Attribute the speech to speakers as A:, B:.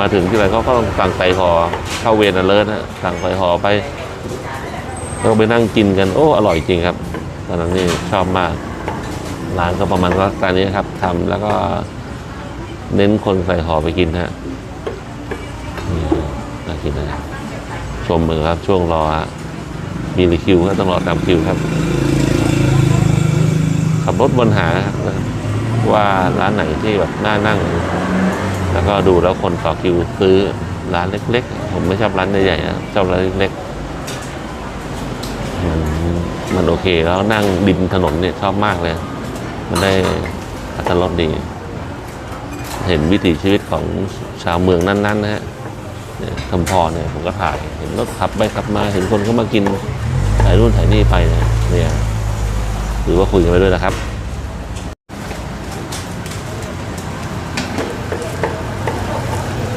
A: มาถึงที่ไรเขาก็ต้องสั่งไก่ห่อเข้าเวรอเลิศนะสั่งไก่ห่อไปก็ไปนั่งกินกันโอ้อร่อยจริงครับ ตอนนั้นนี่ชอบมากร้านก็ประมาณก็ตอนนี้ครับทำแล้วก็เน้นคนใส่ห่อไปกินฮะน่ากินนะชมมือครับช่วงรอฮะมีคิวก็ต้องรอตามคิวครับ ขับรถวนหาว่าร้านไหนที่แบบน่านั่ง แล้วก็ดูแล้วคนต่อคิวซื้อร้านเล็ก ๆ ผมไม่ชอบร้านใหญ่ๆนะชอบร้านเล็กๆมันมันโอเคแล้วนั่งดินถนนเนี่ยชอบมากเลย มันได้อัตรสดี เห็นวิถีชีวิตของชาวเมืองนั้น ๆ นะฮะคำพรเนี่ยผมก็ถ่ายเห็นรถขับไปขับมาเห็นคนเข้ามากินถ่ายนู่นถ่ายนี่ไปเนี่ยเนี่ยถือว่าคุยกันไปด้วยนะครับ